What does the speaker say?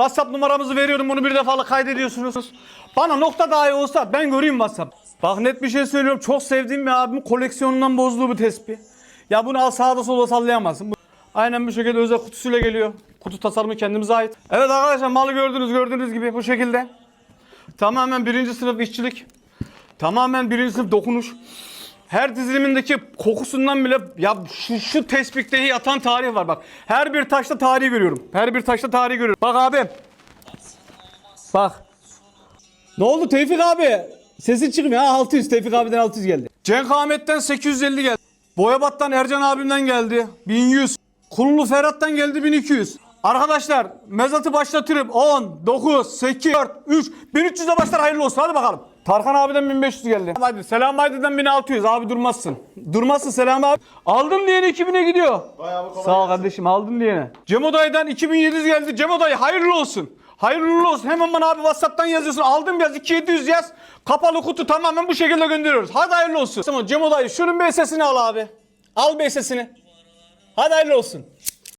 WhatsApp numaramızı veriyorum bunu bir defalık kaydediyorsunuz. Bana nokta dahi olsa ben göreyim WhatsApp. Bak net bir şey söylüyorum. Çok sevdiğim bir abimin koleksiyonundan bozduğu bu tespih. Ya bunu al sağda solda sallayamazsın. Aynen bu şekilde özel kutusuyla geliyor. Kutu tasarımı kendimize ait. Evet arkadaşlar malı gördünüz gördüğünüz gibi bu şekilde. Tamamen birinci sınıf işçilik. Tamamen birinci sınıf dokunuş. Her dizilimindeki kokusundan bile ya şu, şu tespihte yatan tarih var bak. Her bir taşta tarih görüyorum. Her bir taşta tarih görüyorum. Bak abi. Bak. Ne oldu Tevfik abi? Sesi çıkmıyor ha 600 Tevfik abiden 600 geldi. Cenk Ahmet'ten 850 geldi. Boyabat'tan Ercan abimden geldi 1100. Kullu Ferhat'tan geldi 1200. Arkadaşlar mezatı başlatıyorum. 10, 9, 8, 4, 3, 1300'e başlar hayırlı olsun hadi bakalım. Tarkan abiden 1500 geldi. Hadi Selam Haydi'den 1600 abi durmazsın. Durmazsın Selam abi. Aldım diyene 2000'e gidiyor. Sağ ol kardeşim aldım diyene. Cemo dayıdan 2700 geldi. Cemo dayı hayırlı olsun. Hayırlı olsun. Hemen bana abi WhatsApp'tan yazıyorsun. Aldım yaz 2700 yaz. Kapalı kutu tamamen bu şekilde gönderiyoruz. Hadi hayırlı olsun. Tamam Cemo dayı şunun bir sesini al abi. Al bir sesini. Hadi hayırlı olsun.